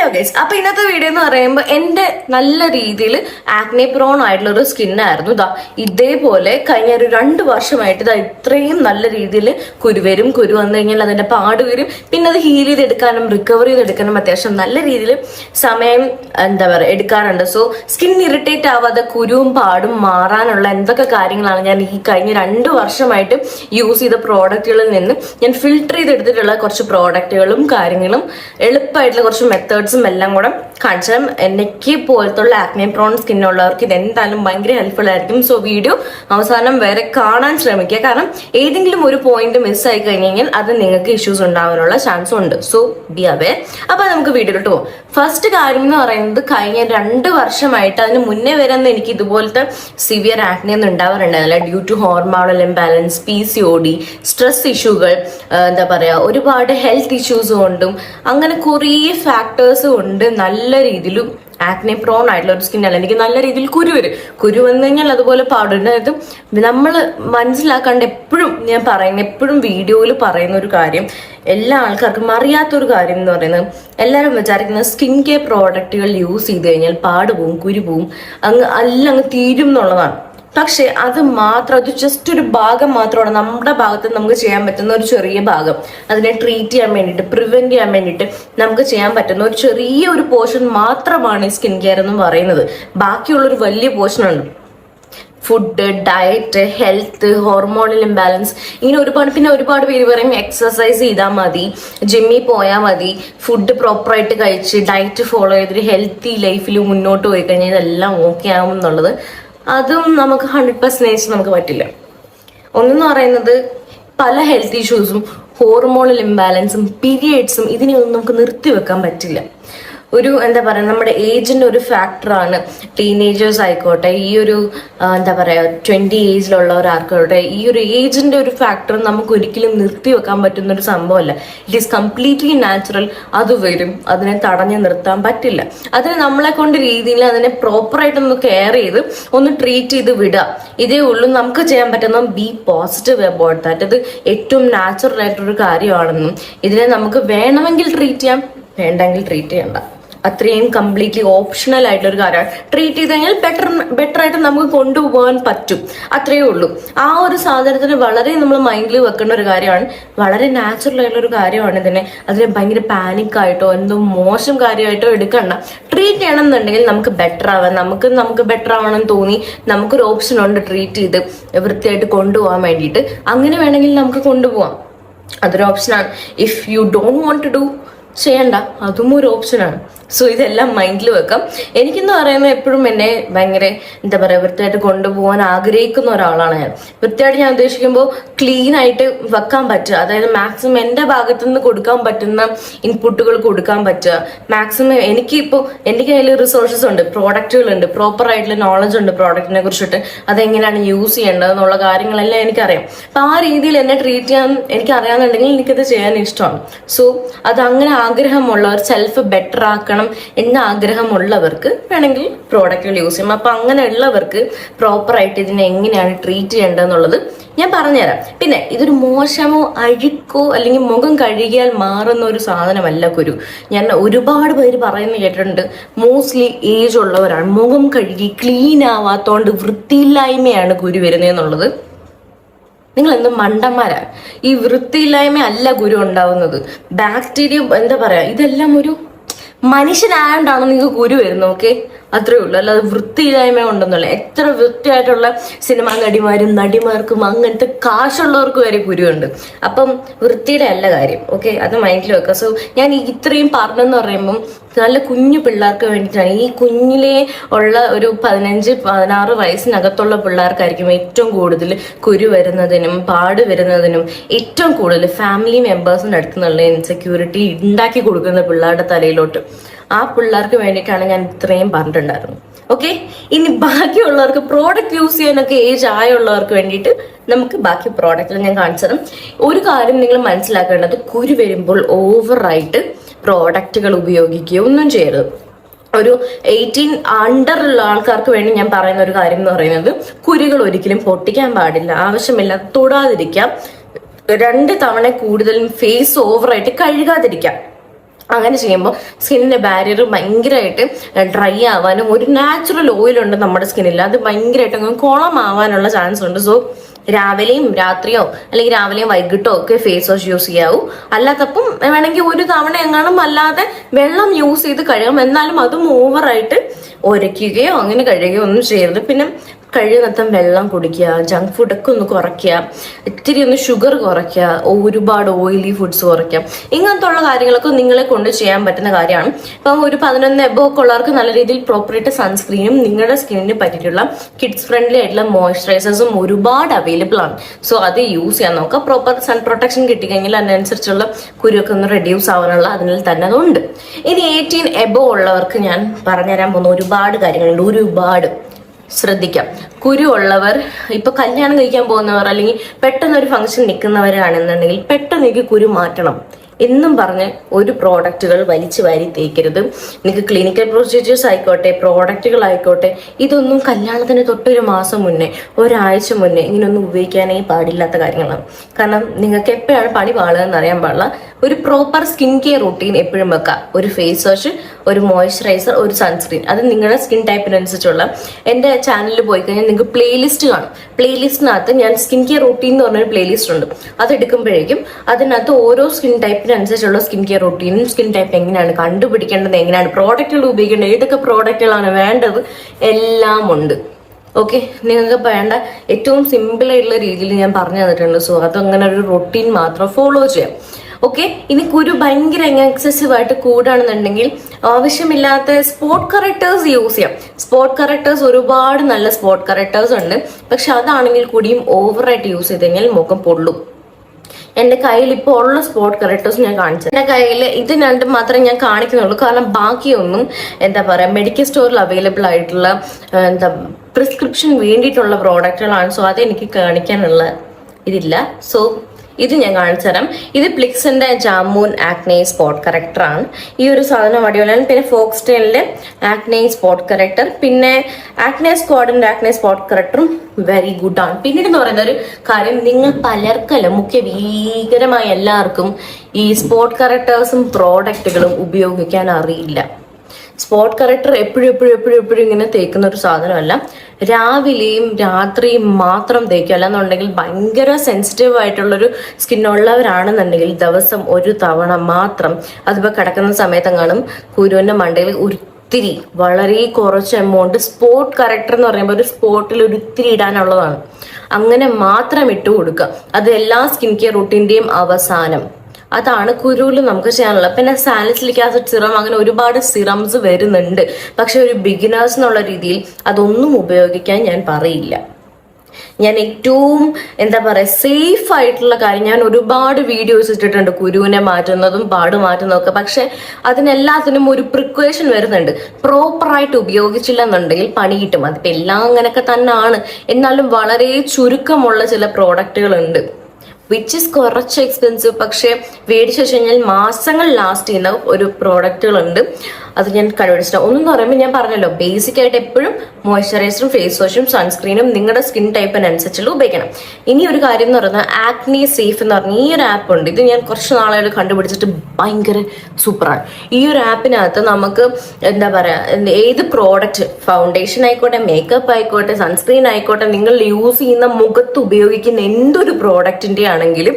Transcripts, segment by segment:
Hello guys അപ്പൊ ഇന്നത്തെ video എന്ന് പറയുമ്പോൾ എന്റെ നല്ല രീതിയിൽ ആക്നെ പ്രോൺ ആയിട്ടുള്ള ഒരു സ്കിന്നായിരുന്നു ഇതാ ഇതേപോലെ കഴിഞ്ഞ ഒരു രണ്ട് വർഷമായിട്ട് ഇതാ ഇത്രയും നല്ല രീതിയിൽ കുരുവരും കുരു വന്നു കഴിഞ്ഞാൽ അതിന്റെ പാട് വരും. പിന്നെ അത് ഹീൽ ചെയ്തെടുക്കാനും റിക്കവർ ചെയ്തെടുക്കാനും അത്യാവശ്യം നല്ല രീതിയിൽ സമയം എന്താ പറയുക എടുക്കാറുണ്ട്. സോ സ്കിൻ ഇറിറ്റേറ്റ് ആവാതെ കുരുവും പാടും മാറാനുള്ള എന്തൊക്കെ കാര്യങ്ങളാണ് ഞാൻ ഈ കഴിഞ്ഞ രണ്ട് വർഷമായിട്ട് യൂസ് ചെയ്ത പ്രോഡക്റ്റുകളിൽ നിന്ന് ഞാൻ ഫിൽട്ടർ ചെയ്തെടുത്തിട്ടുള്ള കുറച്ച് പ്രോഡക്റ്റുകളും കാര്യങ്ങളും എളുപ്പമായിട്ടുള്ള കുറച്ച് മെത്തേഡ്സും എല്ലാം കൂടെ കാണിച്ചാൽ എനിക്ക് പോലത്തുള്ള ആക്നെ പ്രോൺ സ്കിന്നുള്ളവർക്ക് ഇത് എന്തായാലും ഭയങ്കര ഹെൽപ്ഫുൾ ആയിരിക്കും. സോ വീഡിയോ അവസാനം വരെ കാണാൻ ശ്രമിക്കുക. കാരണം ഏതെങ്കിലും ഒരു പോയിന്റ് മിസ് ആയി കഴിഞ്ഞാൽ അത് നിങ്ങൾക്ക് ഇഷ്യൂസ് ഉണ്ടാവാനുള്ള ചാൻസ് ഉണ്ട്. സോ ബി അവേ അപ്പൊ നമുക്ക് വീഡിയോയിലോട്ട് പോകും ഫസ്റ്റ് കാര്യം എന്ന് പറയുന്നത് കഴിഞ്ഞ രണ്ട് വർഷമായിട്ട് അതിന് മുന്നേ വരെ എനിക്ക് ഇതുപോലത്തെ സിവിയർ ആക്നെ ഒന്നും ഉണ്ടാവാറുണ്ടായിരുന്നില്ല. Due to hormonal imbalance P C O D stress ഇഷ്യൂകൾ എന്താ പറയാ ഒരുപാട് ഹെൽത്ത് ഇഷ്യൂസ് കൊണ്ടും അങ്ങനെ കുറേ ഫാക്ടേഴ്സ് കൊണ്ട് നല്ല രീതിയിലും ആക്നെ പ്രോൺ ആയിട്ടുള്ള ഒരു സ്കിൻ എനിക്ക് നല്ല രീതിയിൽ കുരു വരും. കുരു വന്നു കഴിഞ്ഞാൽ അതുപോലെ പാടുണ്ടായത് നമ്മൾ മനസ്സിലാക്കാണ്ട് എപ്പോഴും ഞാൻ പറയുന്ന എപ്പോഴും വീഡിയോയിൽ പറയുന്ന ഒരു കാര്യം എല്ലാ ആൾക്കാർക്കും അറിയാത്തൊരു കാര്യം എന്ന് പറയുന്നത് എല്ലാവരും വിചാരിക്കുന്ന സ്കിൻ കെയർ പ്രോഡക്റ്റുകൾ യൂസ് ചെയ്ത് കഴിഞ്ഞാൽ പാട് പോവും കുരു പോവും അങ്ങ് അല്ല അങ്ങ് തീരും എന്നുള്ളതാണ്. പക്ഷെ അത് മാത്രം അത് ജസ്റ്റ് ഒരു ഭാഗം മാത്രമാണ് നമ്മുടെ ഭാഗത്ത് നമുക്ക് ചെയ്യാൻ പറ്റുന്ന ഒരു ചെറിയ ഭാഗം. അതിനെ ട്രീറ്റ് ചെയ്യാൻ വേണ്ടിയിട്ട് പ്രിവെന്റ് ചെയ്യാൻ വേണ്ടിയിട്ട് നമുക്ക് ചെയ്യാൻ പറ്റുന്ന ഒരു ചെറിയ ഒരു പോർഷൻ മാത്രമാണ് ഈ സ്കിൻ കെയർ എന്ന് പറയുന്നത്. ബാക്കിയുള്ളൊരു വലിയ പോർഷൻ ഉണ്ട്. Food diet health hormonal imbalance ഇങ്ങനെ ഒരുപാട് പിന്നെ ഒരുപാട് പേര് പറയും എക്സസൈസ് ചെയ്താൽ മതി ജിമ്മിൽ പോയാൽ മതി ഫുഡ് പ്രോപ്പറായിട്ട് കഴിച്ച് ഡയറ്റ് ഫോളോ ചെയ്തിട്ട് ഹെൽത്തി ലൈഫിൽ മുന്നോട്ട് പോയി കഴിഞ്ഞാൽ ഇതെല്ലാം ഓക്കെ ആവും എന്നുള്ളത് അതും നമുക്ക് ഹൺഡ്രഡ് പെർസെന്റേജ് നമുക്ക് പറ്റില്ല. ഒന്നെന്ന് പറയുന്നത് പല ഹെൽത്ത് ഇഷ്യൂസും ഹോർമോണൽ ഇംബാലൻസും പീരിയഡ്സും ഇതിനെയൊന്നും നമുക്ക് നിർത്തി വെക്കാൻ പറ്റില്ല. ഒരു എന്താ പറയുക നമ്മുടെ ഏജിന്റെ ഒരു ഫാക്ടറാണ് ടീനേജേഴ്സ് ആയിക്കോട്ടെ ഈ ഒരു എന്താ പറയുക ട്വന്റി ഏജിലുള്ളവരാർക്കോട്ടെ ഈ ഒരു ഏജിന്റെ ഒരു ഫാക്ടർ നമുക്ക് ഒരിക്കലും നിർത്തി വെക്കാൻ പറ്റുന്ന ഒരു സംഭവമല്ല. ഇറ്റ് ഈസ് കംപ്ലീറ്റ്ലി നാച്ചുറൽ അത് വരും. അതിനെ തടഞ്ഞു നിർത്താൻ പറ്റില്ല. അതിന് നമ്മളെ കൊണ്ട് രീതിയിൽ അതിനെ പ്രോപ്പറായിട്ട് ഒന്ന് കെയർ ചെയ്ത് ഒന്ന് ട്രീറ്റ് ചെയ്ത് വിടുക. ഇതേ ഉള്ളൂ. നമുക്ക് ചെയ്യാൻ പറ്റുന്ന ബി പോസിറ്റീവ് അബൌട്ട് ദാറ്റ് അത് ഏറ്റവും നാച്ചുറൽ ആയിട്ടൊരു കാര്യമാണെന്നും ഇതിനെ നമുക്ക് വേണമെങ്കിൽ ട്രീറ്റ് ചെയ്യാം വേണ്ടെങ്കിൽ ട്രീറ്റ് ചെയ്യണ്ട. അത്രയും കംപ്ലീറ്റ്ലി ഓപ്ഷണൽ ആയിട്ടുള്ള ഒരു കാര്യമാണ് ട്രീറ്റ് ചെയ്ത് കഴിഞ്ഞാൽ ബെറ്റർ ബെറ്റർ ആയിട്ട് നമുക്ക് കൊണ്ടുപോകാൻ പറ്റും. അത്രയേ ഉള്ളൂ. ആ ഒരു സാധനത്തിന് വളരെ നമ്മൾ മൈൻഡിൽ വെക്കേണ്ട ഒരു കാര്യമാണ് വളരെ നാച്ചുറൽ ആയിട്ടുള്ള ഒരു കാര്യമാണ് ഇതിനെ. അതിനെ ഭയങ്കര പാനിക് ആയിട്ടോ എന്തോ മോശം കാര്യമായിട്ടോ എടുക്കണ്ട. ട്രീറ്റ് ചെയ്യണം എന്നുണ്ടെങ്കിൽ നമുക്ക് ബെറ്റർ ആവാം. നമുക്ക് നമുക്ക് ബെറ്റർ ആവണം തോന്നി നമുക്കൊരു ഓപ്ഷൻ ഉണ്ട് ട്രീറ്റ് ചെയ്ത് വൃത്തിയായിട്ട് കൊണ്ടുപോകാൻ വേണ്ടിയിട്ട്. അങ്ങനെ വേണമെങ്കിൽ നമുക്ക് കൊണ്ടുപോകാം അതൊരു ഓപ്ഷനാണ് if you don't want to do ചെയ്യണ്ട. അതും ഒരു ഓപ്ഷനാണ് സോ ഇതെല്ലാം മൈൻഡിൽ വെക്കാം. എനിക്കെന്ന് പറയുന്നത് എപ്പോഴും എന്നെ ഭയങ്കര എന്താ പറയുക വൃത്തിയായിട്ട് കൊണ്ടുപോകാൻ ആഗ്രഹിക്കുന്ന ഒരാളാണ് ഞാൻ. വൃത്തിയായിട്ട് ഞാൻ ഉദ്ദേശിക്കുമ്പോൾ ക്ലീൻ ആയിട്ട് വെക്കാൻ പറ്റുക. അതായത് മാക്സിമം എന്റെ ഭാഗത്തു നിന്ന് കൊടുക്കാൻ പറ്റുന്ന ഇൻപുട്ടുകൾ കൊടുക്കാൻ പറ്റുക. മാക്സിമം എനിക്കിപ്പോൾ എന്റെ കയ്യിൽ റിസോഴ്സസ് ഉണ്ട് പ്രോഡക്റ്റുകളുണ്ട് പ്രോപ്പർ ആയിട്ടുള്ള നോളജ് ഉണ്ട് പ്രോഡക്റ്റിനെ കുറിച്ചിട്ട്. അതെങ്ങനെയാണ് യൂസ് ചെയ്യേണ്ടത് എന്നുള്ള കാര്യങ്ങളെല്ലാം എനിക്കറിയാം. അപ്പം ആ രീതിയിൽ എന്നെ ട്രീറ്റ് ചെയ്യാൻ എനിക്ക് അറിയാമെന്നുണ്ടെങ്കിൽ എനിക്കത് ചെയ്യാൻ ഇഷ്ടമാണ്. സോ അത് അങ്ങനെ ആഗ്രഹമുള്ള ഒരു സെൽഫ് ബെറ്റർ ആക്കണം എന്ന ആഗ്രഹമുള്ളവർക്ക് വേണമെങ്കിൽ പ്രോഡക്റ്റുകൾ യൂസ് ചെയ്യാം. അപ്പം അങ്ങനെയുള്ളവർക്ക് പ്രോപ്പറായിട്ട് ഇതിനെ എങ്ങനെയാണ് ട്രീറ്റ് ചെയ്യേണ്ടതെന്നുള്ളത് ഞാൻ പറഞ്ഞുതരാം. പിന്നെ ഇതൊരു മോശമോ അഴുക്കോ അല്ലെങ്കിൽ മുഖം കഴുകിയാൽ മാറുന്ന ഒരു സാധനമല്ല കുരു. ഞാൻ ഒരുപാട് പേര് പറയുന്ന കേട്ടിട്ടുണ്ട്. മോസ്റ്റ്ലി ഏജ് ഉള്ളവരാണ്. മുഖം കഴുകി ക്ലീൻ ആവാത്തോണ്ട് വൃത്തിയില്ലായ്മയാണ് കുരു വരുന്നതെന്നുള്ളത്. നിങ്ങൾ എന്ത് മണ്ടന്മാരാ? ഈ വൃത്തിയില്ലായ്മ അല്ല ഗുരു ഉണ്ടാവുന്നത്. ബാക്ടീരിയ എന്താ പറയാ? ഇതെല്ലാം ഒരു മനുഷ്യനായോണ്ടാണ് നിങ്ങൾക്ക് കുരു വരുന്നത് ഓക്കെ അത്രേ ഉള്ളൂ. അല്ലാതെ വൃത്തിയില്ലായ്മ ഉണ്ടെന്നുള്ള എത്ര വൃത്തിയായിട്ടുള്ള സിനിമാ നടിമാരും നടിമാർക്കും അങ്ങനത്തെ കാശുള്ളവർക്ക് വരെ കുരുവുണ്ട്. അപ്പം വൃത്തിയുടെ അല്ല കാര്യം ഓക്കെ അത് മൈൻഡിൽ വെക്കുക. സോ ഞാൻ ഇത്രയും പറഞ്ഞെന്ന് പറയുമ്പം നല്ല കുഞ്ഞു പിള്ളേർക്ക് വേണ്ടിയിട്ടാണ്. ഈ കുഞ്ഞിലെ ഉള്ള ഒരു പതിനഞ്ച് പതിനാറ് വയസ്സിനകത്തുള്ള പിള്ളേർക്കായിരിക്കും ഏറ്റവും കൂടുതൽ കുരു വരുന്നതിനും പാട് വരുന്നതിനും ഏറ്റവും കൂടുതൽ ഫാമിലി മെമ്പേഴ്സിന്റെ അടുത്ത് നിന്നുള്ള ഇൻസെക്യൂരിറ്റി ഉണ്ടാക്കി കൊടുക്കുന്ന പിള്ളേരുടെ തലയിലോട്ട്. ആ പിള്ളേർക്ക് വേണ്ടിയിട്ടാണ് ഞാൻ ഇത്രയും പറഞ്ഞിട്ടുണ്ടായിരുന്നു ഓക്കെ ഇനി ബാക്കിയുള്ളവർക്ക് പ്രോഡക്റ്റ് യൂസ് ചെയ്യാനൊക്കെ ഏജ് ആയുള്ളവർക്ക് വേണ്ടിയിട്ട് നമുക്ക് ബാക്കി പ്രോഡക്റ്റിൽ ഞാൻ കാണിച്ചു ഒരു കാര്യം നിങ്ങൾ മനസ്സിലാക്കേണ്ടത് കുരു വരുമ്പോൾ ഓവറായിട്ട് പ്രോഡക്റ്റുകൾ ഉപയോഗിക്കുകയോ ഒന്നും ചെയ്യരുത്. ഒരു എയ്റ്റീൻ അണ്ടറുള്ള ആൾക്കാർക്ക് വേണ്ടി ഞാൻ പറയുന്ന ഒരു കാര്യം എന്ന് പറയുന്നത് കുരുകൾ ഒരിക്കലും പൊട്ടിക്കാൻ പാടില്ല ആവശ്യമില്ല തൊടാതിരിക്കാം. രണ്ട് തവണ കൂടുതലും ഫേസ് ഓവറായിട്ട് കഴുകാതിരിക്കാം. അങ്ങനെ ചെയ്യുമ്പോൾ സ്കിന്നിന്റെ ബാരിയർ ഭയങ്കരമായിട്ട് ഡ്രൈ ആവാനും ഒരു നാച്ചുറൽ ഓയിൽ ഉണ്ട് നമ്മുടെ സ്കിന്നിൽ അത് ഭയങ്കരമായിട്ട് അങ്ങ് കുളമാവാനുള്ള ചാൻസ് ഉണ്ട്. സോ രാവിലെയും രാത്രിയോ അല്ലെങ്കിൽ രാവിലെയും വൈകിട്ടോ ഒക്കെ ഫേസ് വാഷ് യൂസ് ചെയ്യാവൂ. അല്ലാത്തപ്പം വേണമെങ്കിൽ ഒരു തവണ എങ്ങാനും അല്ലാതെ വെള്ളം യൂസ് ചെയ്ത് കഴുകാം എന്നാലും അതും ഓവറായിട്ട് ഉരയ്ക്കുകയോ അങ്ങനെ കഴുകുകയോ ഒന്നും ചെയ്യരുത്. പിന്നെ കഴിയുന്നത്തം വെള്ളം കുടിക്കുക ജങ്ക് ഫുഡൊക്കെ ഒന്ന് കുറയ്ക്കുക ഇത്തിരി ഒന്ന് ഷുഗർ കുറയ്ക്കുക ഒരുപാട് ഓയിലി ഫുഡ്സ് കുറയ്ക്കുക. ഇങ്ങനത്തെ ഉള്ള കാര്യങ്ങളൊക്കെ നിങ്ങളെ കൊണ്ട് ചെയ്യാൻ പറ്റുന്ന കാര്യമാണ്. ഇപ്പം ഒരു പതിനൊന്ന് എബോ ഒക്കെ ഉള്ളവർക്ക് നല്ല രീതിയിൽ പ്രോപ്പറായിട്ട് സൺസ്ക്രീനും നിങ്ങളുടെ സ്കിന്നിന് പറ്റിയിട്ടുള്ള കിഡ്സ് ഫ്രണ്ട്ലി ആയിട്ടുള്ള മോയ്സ്ചറൈസേഴ്സും ഒരുപാട് അവൈലബിൾ ആണ്. സോ അത് യൂസ് ചെയ്യാൻ നോക്കുക. പ്രോപ്പർ സൺ പ്രൊട്ടക്ഷൻ കിട്ടിക്കഴിഞ്ഞാൽ അതിനനുസരിച്ചുള്ള കുരുവൊക്കെ ഒന്ന് റെഡ്യൂസ് ആവാനുള്ള അതിനിൽ തന്നെ അതുണ്ട്. ഇനി എയ്റ്റീൻ എബോ ഉള്ളവർക്ക് ഞാൻ പറഞ്ഞുതരാൻ പോകുന്ന ഒരുപാട് കാര്യങ്ങളുണ്ട്. ഒരുപാട്. ശ്രദ്ധിക്കാം. കുരു ഉള്ളവർ ഇപ്പൊ കല്യാണം കഴിക്കാൻ പോകുന്നവർ അല്ലെങ്കിൽ പെട്ടെന്ന് ഒരു ഫംഗ്ഷൻ നിൽക്കുന്നവരാണെന്നുണ്ടെങ്കിൽ പെട്ടെന്ന് എനിക്ക് കുരു മാറ്റണം. എന്നും പറഞ്ഞ് ഒരു പ്രോഡക്റ്റുകൾ വലിച്ചു വാരി തേക്കരുത്. നിങ്ങൾക്ക് ക്ലിനിക്കൽ പ്രൊസീജിയേഴ്സ് ആയിക്കോട്ടെ പ്രോഡക്റ്റുകൾ ആയിക്കോട്ടെ ഇതൊന്നും കല്യാണത്തിന് തൊട്ടൊരു മാസം മുന്നേ ഒരാഴ്ച മുന്നേ ഇങ്ങനെയൊന്നും ഉപയോഗിക്കാനേ പാടില്ലാത്ത കാര്യങ്ങളാണ്. കാരണം നിങ്ങൾക്ക് എപ്പോഴാണ് പണി പാളുക അറിയാൻ പാടില്ല. ഒരു പ്രോപ്പർ സ്കിൻ കെയർ റൂട്ടീൻ എപ്പോഴും വെക്കുക. ഒരു ഫേസ് വാഷ് ഒരു മോയ്സ്ചറൈസർ ഒരു സൺസ്ക്രീൻ അത് നിങ്ങളുടെ സ്കിൻ ടൈപ്പിനനുസരിച്ചുള്ള എന്റെ ചാനലിൽ പോയി കഴിഞ്ഞാൽ നിങ്ങൾക്ക് പ്ലേലിസ്റ്റ് കാണും. പ്ലേലിസ്റ്റിനകത്ത് ഞാൻ സ്കിൻ കെയർ റൂട്ടീൻ എന്ന് പറഞ്ഞൊരു പ്ലേലിസ്റ്റ് ഉണ്ട്. അത് എടുക്കുമ്പോഴേക്കും അതിനകത്ത് ഓരോ സ്കിൻ ടൈപ്പിനനുസരിച്ചുള്ള സ്കിൻ കെയർ റൂട്ടീനും സ്കിൻ ടൈപ്പ് എങ്ങനെയാണ് കണ്ടുപിടിക്കേണ്ടത് എങ്ങനെയാണ് പ്രോഡക്റ്റുകൾ ഉപയോഗിക്കേണ്ടത് ഏതൊക്കെ പ്രോഡക്റ്റുകളാണ് വേണ്ടത് എല്ലാം ഉണ്ട്. ഓക്കെ നിങ്ങൾക്ക് വേണ്ട ഏറ്റവും സിമ്പിൾ ആയിട്ടുള്ള രീതിയിൽ ഞാൻ പറഞ്ഞു തന്നിട്ടുണ്ട്. സോ അതങ്ങനെ ഒരു റൊട്ടീൻ മാത്രം ഫോളോ ചെയ്യാം. ഓക്കെ ഇനി കുരു ഭയങ്കര എക്സസീവ് ആയിട്ട് കൂടാണെന്നുണ്ടെങ്കിൽ ആവശ്യമില്ലാത്ത സ്പോട്ട് കറക്റ്റേഴ്സ് യൂസ് ചെയ്യാം. സ്പോട്ട് കറക്റ്റേഴ്സ് ഒരുപാട് നല്ല സ്പോട്ട് കറക്റ്റേഴ്സ് ഉണ്ട്. പക്ഷെ അതാണെങ്കിൽ കൂടിയും ഓവറായിട്ട് യൂസ് ചെയ്ത് കഴിഞ്ഞാൽ മുഖം പൊള്ളും. എന്റെ കയ്യിൽ ഇപ്പോൾ ഉള്ള സ്പോട്ട് കറക്റ്റേഴ്സ് ഞാൻ കാണിച്ചു എന്റെ കയ്യിൽ ഇത് രണ്ടും മാത്രമേ ഞാൻ കാണിക്കുന്നുള്ളൂ. കാരണം ബാക്കിയൊന്നും എന്താ പറയാ മെഡിക്കൽ സ്റ്റോറിൽ അവൈലബിൾ ആയിട്ടുള്ള എന്താ പ്രിസ്ക്രിപ്ഷൻ വേണ്ടിയിട്ടുള്ള പ്രോഡക്റ്റുകളാണ് സോ അതെനിക്ക് കാണിക്കാനുള്ള ഇതില്ല. സോ ഇത് ഞാൻ കാണിച്ചു തരാം. ഇത് പ്ലിക്സിന്റെ ജാമൂൻ ആക്നെ സ്പോട്ട് കറക്ടർ ആണ്. ഈ ഒരു സാധനം അടിപൊളിയാണ്. പിന്നെ ഫോക്സ് ടെയിലിന്റെ ആക്നെ സ്പോട്ട് കറക്ടർ പിന്നെ ആക്നെ സ്ക്വാഡിന്റെ ആക്നെ സ്പോട്ട് കറക്ടറും വെരി ഗുഡ് ആണ്. പിന്നീട് എന്ന് പറയുന്ന ഒരു കാര്യം നിങ്ങൾ പലർക്കല്ല മുഖ്യ ഭീകരമായ എല്ലാവർക്കും ഈ സ്പോട്ട് കറക്ടേഴ്സും പ്രോഡക്റ്റുകളും ഉപയോഗിക്കാൻ അറിയില്ല. സ്പോട്ട് കറക്ടർ എപ്പോഴും എപ്പോഴും എപ്പോഴും എപ്പോഴും ഇങ്ങനെ തേക്കുന്ന ഒരു സാധനമല്ല. രാവിലെയും രാത്രിയും മാത്രം തേക്കുക. അല്ലാന്നുണ്ടെങ്കിൽ ഭയങ്കര സെൻസിറ്റീവ് ആയിട്ടുള്ളൊരു സ്കിന്നുള്ളവരാണെന്നുണ്ടെങ്കിൽ ദിവസം ഒരു തവണ മാത്രം അതിപ്പോൾ കിടക്കുന്ന സമയത്തെങ്ങാനും കുരുവിന്റെ മണ്ടയിൽ ഒരിത്തിരി വളരെ കുറച്ച് എമൗണ്ട് സ്പോട്ട് കറക്ടർ എന്ന് പറയുമ്പോൾ ഒരു സ്പോട്ടിൽ ഒരിത്തിരി ഇടാനുള്ളതാണ്. അങ്ങനെ മാത്രം ഇട്ട് കൊടുക്കുക. അത് എല്ലാ സ്കിൻ കെയർ റൂട്ടീന്റെയും അവസാനം. അതാണ് കുരുവിൽ നമുക്ക് ചെയ്യാനുള്ളത്. പിന്നെ സാലിസിലിക് ആസിഡ് സിറം അങ്ങനെ ഒരുപാട് സിറംസ് വരുന്നുണ്ട്. പക്ഷെ ഒരു ബിഗിനേഴ്സ് എന്നുള്ള രീതിയിൽ അതൊന്നും ഉപയോഗിക്കാൻ ഞാൻ പറയില്ല. ഞാൻ ഏറ്റവും എന്താ പറയുക സേഫ് ആയിട്ടുള്ള കാര്യം ഞാൻ ഒരുപാട് വീഡിയോസ് ഇട്ടിട്ടുണ്ട് കുരുവിനെ മാറ്റുന്നതും പാട് മാറ്റുന്നതും ഒക്കെ. പക്ഷെ അതിനെല്ലാത്തിനും ഒരു പ്രിക്വേഷൻ വരുന്നുണ്ട്. പ്രോപ്പറായിട്ട് ഉപയോഗിച്ചില്ല എന്നുണ്ടെങ്കിൽ പണി കിട്ടും. അതിപ്പോൾ എല്ലാം അങ്ങനെയൊക്കെ തന്നെയാണ്. എന്നാലും വളരെ ചുരുക്കമുള്ള ചില പ്രോഡക്റ്റുകൾ ഉണ്ട് വിച്ച് ഇസ് കുറച്ച് എക്സ്പെൻസീവ് പക്ഷേ മേടിച്ചു വെച്ച് കഴിഞ്ഞാൽ മാസങ്ങൾ ലാസ്റ്റ് ചെയ്യുന്ന ഒരു പ്രോഡക്റ്റുകളുണ്ട് അത് ഞാൻ കണ്ടുപിടിച്ചിട്ട് ഒന്നെന്ന് പറയുമ്പോൾ ഞാൻ പറഞ്ഞല്ലോ ബേസിക് ആയിട്ട് എപ്പോഴും മോയ്സ്ചറൈസറും ഫേസ് വാഷും സൺസ്ക്രീനും നിങ്ങളുടെ സ്കിൻ ടൈപ്പിനനുസരിച്ചുള്ള ഉപയോഗിക്കണം. ഇനി ഒരു കാര്യം എന്ന് പറയുന്നത് ആക്നി സേഫ് എന്ന് പറഞ്ഞ ഈ ഒരു ആപ്പ് ഉണ്ട്. ഇത് ഞാൻ കുറച്ച് നാളായിട്ട് കണ്ടുപിടിച്ചിട്ട് ഭയങ്കര സൂപ്പറാണ്. ഈ ഒരു ആപ്പിനകത്ത് നമുക്ക് എന്താ പറയുക ഏത് പ്രോഡക്റ്റ് ഫൗണ്ടേഷൻ ആയിക്കോട്ടെ മേക്കപ്പ് ആയിക്കോട്ടെ സൺസ്ക്രീൻ ആയിക്കോട്ടെ നിങ്ങൾ യൂസ് ചെയ്യുന്ന മുഖത്ത് ഉപയോഗിക്കുന്ന എന്തൊരു പ്രോഡക്റ്റിന്റെ ആണെങ്കിലും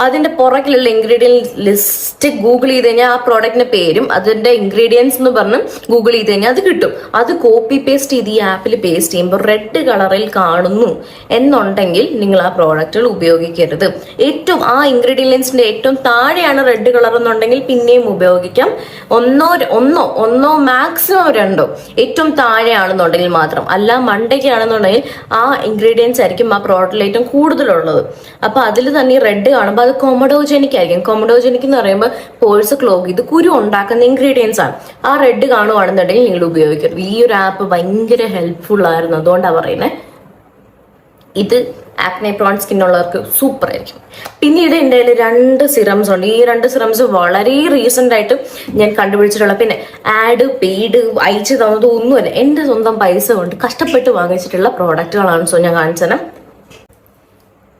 അതിന്റെ പുറകിലുള്ള ഇൻഗ്രീഡിയൻസ് ലിസ്റ്റ് ഗൂഗിൾ ചെയ്ത് കഴിഞ്ഞാൽ ആ പ്രോഡക്റ്റിന്റെ പേരും അതിന്റെ ഇൻഗ്രീഡിയൻസ് എന്ന് പറഞ്ഞ് ഗൂഗിൾ ചെയ്ത് കഴിഞ്ഞാൽ അത് കിട്ടും. അത് കോപ്പി പേസ്റ്റ് ചെയ്ത് ഈ ആപ്പിൽ പേസ്റ്റ് ചെയ്യുമ്പോൾ റെഡ് കളറിൽ കാണുന്നു എന്നുണ്ടെങ്കിൽ നിങ്ങൾ ആ പ്രോഡക്റ്റുകൾ ഉപയോഗിക്കരുത്. ഏറ്റവും ആ ഇൻഗ്രീഡിയൻസിന്റെ ഏറ്റവും താഴെയാണ് റെഡ് കളർ എന്നുണ്ടെങ്കിൽ പിന്നെയും ഉപയോഗിക്കാം. ഒന്നോ ഒന്നോ ഒന്നോ മാക്സിമം രണ്ടോ. ഏറ്റവും താഴെയാണെന്നുണ്ടെങ്കിൽ മാത്രം. അല്ല മണ്ടയ്ക്കാണെന്നുണ്ടെങ്കിൽ ആ ഇൻഗ്രീഡിയൻസ് ആയിരിക്കും ആ പ്രോഡക്റ്റിൽ ഏറ്റവും കൂടുതലുള്ളത്. അപ്പൊ അതിൽ തന്നെ റെഡ് കാണുമ്പോൾ അത് കൊമഡോജനിക് ആയിരിക്കും. കൊമഡോജനിക് എന്ന് പറയുമ്പോൾ പോഴ്സ് ക്ലോഗ് ഇത് കുരു ഉണ്ടാക്കുന്ന ഇൻഗ്രീഡിയൻസ് ആണ്. ആ റെഡ് കാണുവാണെന്നുണ്ടെങ്കിൽ നിങ്ങൾ ഉപയോഗിക്കരുത്. ഈ ഒരു ആപ്പ് ഭയങ്കര ഹെൽപ്ഫുൾ ആയിരുന്നു. അതുകൊണ്ടാണ് പറയുന്നത് ഇത് ആക്നെ പ്രോൺ സ്കിൻ ഉള്ളവർക്ക് സൂപ്പർ ആയിരിക്കും. പിന്നീട് എന്റെ കയ്യിൽ രണ്ട് സിറംസ് ഉണ്ട്. ഈ രണ്ട് സിറംസ് വളരെ റീസെന്റ് ആയിട്ട് ഞാൻ കണ്ടുപിടിച്ചിട്ടുള്ള പിന്നെ ആഡ് പെയ്ഡ് അയച്ചു തന്നത് ഒന്നുമല്ല. എന്റെ സ്വന്തം പൈസ കൊണ്ട് കഷ്ടപ്പെട്ട് വാങ്ങിച്ചിട്ടുള്ള പ്രോഡക്റ്റുകളാണ് സോ ഞാൻ കാണിച്ചു തരാം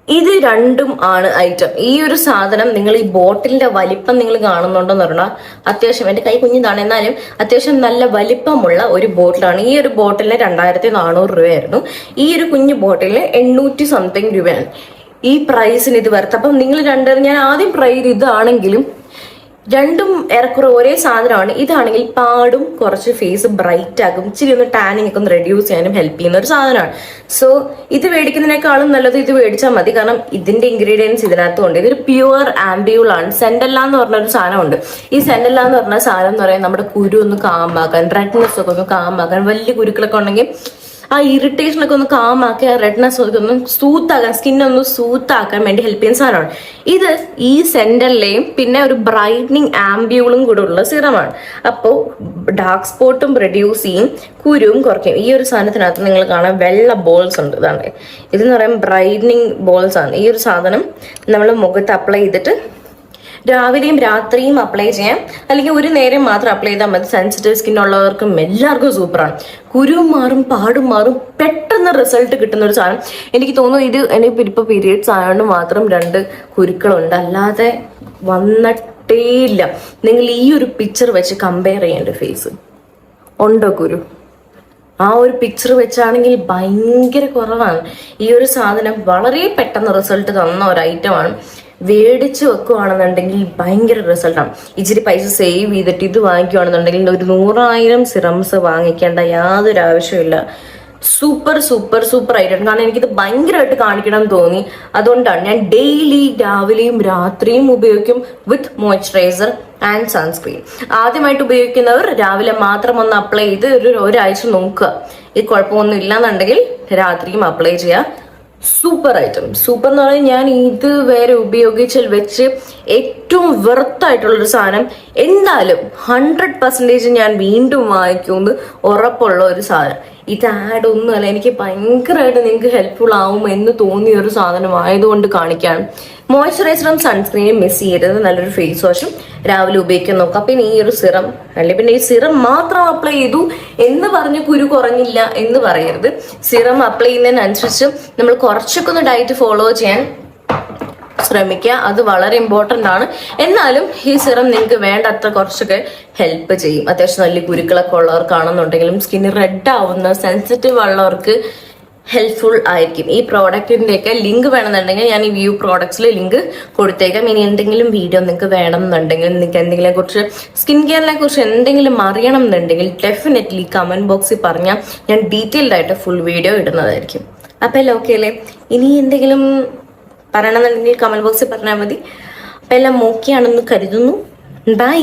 ഇത് രണ്ടും ആണ് ഐറ്റം ഈ ഒരു സാധനം നിങ്ങൾ ഈ ബോട്ടിലിന്റെ വലിപ്പം നിങ്ങൾ കാണുന്നുണ്ടെന്ന് പറഞ്ഞാൽ അത്യാവശ്യം എന്റെ കൈ കുഞ്ഞിതാണ്. എന്നാലും അത്യാവശ്യം നല്ല വലിപ്പമുള്ള ഒരു ബോട്ടിലാണ്. ഈ ഒരു ബോട്ടിലിന് രണ്ടായിരത്തി നാനൂറ് രൂപയായിരുന്നു. ഈ ഒരു കുഞ്ഞു ബോട്ടിലിന് എണ്ണൂറ്റി സംതിങ് രൂപയാണ്. ഈ പ്രൈസിന് ഇത് വർത്ത് അപ്പം നിങ്ങൾ രണ്ടുപേരും ഞാൻ ആദ്യം ചെയ്ത് ഇതാണെങ്കിലും രണ്ടും ഏറെക്കുറെ ഒരേ സാധനമാണ്. ഇതാണെങ്കിൽ പാടും കുറച്ച് ഫേസ് ബ്രൈറ്റ് ആകും. ഇച്ചിരി ഒന്ന് ടാനിങ് ഒക്കെ ഒന്ന് റെഡ്യൂസ് ചെയ്യാനും ഹെൽപ്പ് ചെയ്യുന്ന ഒരു സാധനമാണ്. സോ ഇത് മേടിക്കുന്നതിനേക്കാളും നല്ലത് ഇത് മേടിച്ചാൽ മതി. കാരണം ഇതിന്റെ ഇൻഗ്രീഡിയൻസ് ഇതിനകത്തുണ്ട് ഇതൊരു പ്യുവർ ആംബിയൂൾ ആണ്. സെൻഡല്ല എന്ന് പറഞ്ഞ ഒരു സാധനമുണ്ട്. ഈ സെൻഡല്ല എന്ന് പറഞ്ഞ സാധനം എന്ന് പറയുന്നത് നമ്മുടെ കുരു ഒന്ന് കാമാക്കാൻ റെഡ്നെസ് ഒക്കെ ഒന്ന് കാമാക്കാൻ വലിയ കുരുക്കളൊക്കെ ഉണ്ടെങ്കിൽ ആ ഇറിറ്റേഷൻ ഒക്കെ ഒന്ന് കാമാക്കി ആ റെഡ്നെസ് ഒക്കെ ഒന്ന് സൂത്താക്കാൻ സ്കിന്നൊന്ന് സൂത്താക്കാൻ വേണ്ടി ഹെൽപ്പ് ചെയ്യുന്ന സാധനമാണ്. ഇത് ഈ സെന്ററിലെയും പിന്നെ ഒരു ബ്രൈറ്റനിങ് ആംബ്യൂളും കൂടെ ഉള്ള സിറമാണ് അപ്പോൾ ഡാർക്ക് സ്പോട്ടും റെഡ്യൂസ് ചെയ്യും കുരുവും കുറയ്ക്കും. ഈ ഒരു സാധനത്തിനകത്ത് നിങ്ങൾ കാണാൻ വെള്ള ബോൾസ് ഉണ്ട് ഇതാണ്. ഇതെന്ന് പറയുമ്പോൾ ബ്രൈറ്റനിങ് ബോൾസ് ആണ്. ഈ ഒരു സാധനം നമ്മൾ മുഖത്ത് അപ്ലൈ ചെയ്തിട്ട് രാവിലെയും രാത്രിയും അപ്ലൈ ചെയ്യാം. അല്ലെങ്കിൽ ഒരു നേരം മാത്രം അപ്ലൈ ചെയ്താൽ മതി. സെൻസിറ്റീവ് സ്കിൻ ഉള്ളവർക്കും എല്ലാവർക്കും സൂപ്പറാണ് കുരുവും മാറും പാടും മാറും പെട്ടെന്ന് റിസൾട്ട് കിട്ടുന്ന ഒരു സാധനം. എനിക്ക് തോന്നുന്നു ഇത് എനിക്ക് ഇപ്പോൾ പീരിയഡ്സ് ആയതുകൊണ്ട് മാത്രം രണ്ട് കുരുക്കളുണ്ട്. അല്ലാതെ വന്നിട്ടേയില്ല നിങ്ങൾ ഈ ഒരു പിക്ചർ വെച്ച് കമ്പയർ ചെയ്യേണ്ട ഫേസ് ഉണ്ടോ കുരു? ആ ഒരു പിക്ചർ വെച്ചാണെങ്കിൽ ഭയങ്കര കുറവാണ്. ഈ ഒരു സാധനം വളരെ പെട്ടെന്ന് റിസൾട്ട് തന്ന ഒരു ഐറ്റമാണ് വേടിച്ച് വെക്കുവാണെന്നുണ്ടെങ്കിൽ ഭയങ്കര റിസൾട്ടാണ് ഇച്ചിരി പൈസ സേവ് ചെയ്തിട്ട് ഇത് വാങ്ങിക്കുവാണെന്നുണ്ടെങ്കിൽ ഒരു നൂറായിരം സിറംസ് വാങ്ങിക്കേണ്ട യാതൊരു ആവശ്യമില്ല സൂപ്പർ സൂപ്പർ സൂപ്പർ ആയിട്ടുണ്ട് കാരണം എനിക്കിത് ഭയങ്കരമായിട്ട് കാണിക്കണം തോന്നി. അതുകൊണ്ടാണ് ഞാൻ ഡെയിലി രാവിലെയും രാത്രിയും ഉപയോഗിക്കും വിത്ത് മോയ്സ്ചറൈസർ ആൻഡ് സൺസ്ക്രീൻ ആദ്യമായിട്ട് ഉപയോഗിക്കുന്നവർ രാവിലെ മാത്രം ഒന്ന് അപ്ലൈ ചെയ്ത് ഒരു ഒരാഴ്ച നോക്കുക. ഈ കുഴപ്പമൊന്നും ഇല്ലാന്നുണ്ടെങ്കിൽ രാത്രിയും അപ്ലൈ ചെയ്യുക. സൂപ്പർ ഐറ്റം സൂപ്പർ എന്ന് പറഞ്ഞാൽ ഞാൻ ഇത് വരെ ഉപയോഗിച്ചാൽ വെച്ച് ഏറ്റവും വെറുത്തായിട്ടുള്ള ഒരു സാധനം. എന്തായാലും ഹൺഡ്രഡ് പെർസെന്റേജ് ഞാൻ വീണ്ടും വാങ്ങിക്കുമെന്ന് ഉറപ്പുള്ള ഒരു സാധനം. ഇത് ആഡ് ഒന്നുമല്ല എനിക്ക് ഭയങ്കരമായിട്ട് നിങ്ങൾക്ക് ഹെൽപ്ഫുൾ ആവും എന്ന് തോന്നിയ ഒരു സാധനം ആയതുകൊണ്ട് കാണിക്കുകയാണ് മോയ്സ്ചറൈസറും സൺസ്ക്രീനും മിസ് ചെയ്യരുത്. നല്ലൊരു ഫേസ് വാഷും രാവിലെ ഉപയോഗിക്കാൻ നോക്കാം. പിന്നെ ഈ ഒരു സിറം. അല്ലെ? പിന്നെ ഈ സിറം മാത്രം അപ്ലൈ ചെയ്തു എന്ന് പറഞ്ഞ് കുരു കുറഞ്ഞില്ല എന്ന് പറയരുത്. സിറം അപ്ലൈ ചെയ്യുന്നതിനനുസരിച്ച് നമ്മൾ കുറച്ചൊക്കെ ഒന്ന് ഡയറ്റ് ഫോളോ ചെയ്യാൻ ശ്രമിക്കുക. അത് വളരെ ഇമ്പോർട്ടന്റ് ആണ്. എന്നാലും ഈ സിറം നിങ്ങൾക്ക് വേണ്ടത്ര കുറച്ചൊക്കെ ഹെൽപ്പ് ചെയ്യും. അത്യാവശ്യം നല്ല കുരുക്കളൊക്കെ ഉള്ളവർക്കാണെന്നുണ്ടെങ്കിലും സ്കിന്ന് റെഡ് ആവുന്ന സെൻസിറ്റീവ് ഉള്ളവർക്ക് ഹെൽപ്ഫുൾ ആയിരിക്കും. ഈ പ്രോഡക്റ്റിന്റെയൊക്കെ ലിങ്ക് വേണമെന്നുണ്ടെങ്കിൽ ഞാൻ ഈ വ്യൂ പ്രോഡക്ട്സിൽ ലിങ്ക് കൊടുത്തേക്കാം. ഇനി എന്തെങ്കിലും വീഡിയോ നിങ്ങൾക്ക് വേണം എന്നുണ്ടെങ്കിൽ നിങ്ങൾക്ക് എന്തെങ്കിലും കുറിച്ച് സ്കിൻ കെയറിനെ കുറിച്ച് എന്തെങ്കിലും അറിയണം എന്നുണ്ടെങ്കിൽ ഡെഫിനറ്റ്ലി കമന്റ് ബോക്സിൽ പറഞ്ഞാൽ ഞാൻ ഡീറ്റെയിൽഡ് ആയിട്ട് ഫുൾ വീഡിയോ ഇടുന്നതായിരിക്കും. അപ്പോൾ എല്ലാം ഓക്കെ അല്ലേ? ഇനി എന്തെങ്കിലും പറയണമെന്നുണ്ടെങ്കിൽ കമന്റ് ബോക്സിൽ പറഞ്ഞാൽ മതി. അപ്പം എല്ലാം ഓക്കെ ആണെന്ന് കരുതുന്നു. ബൈ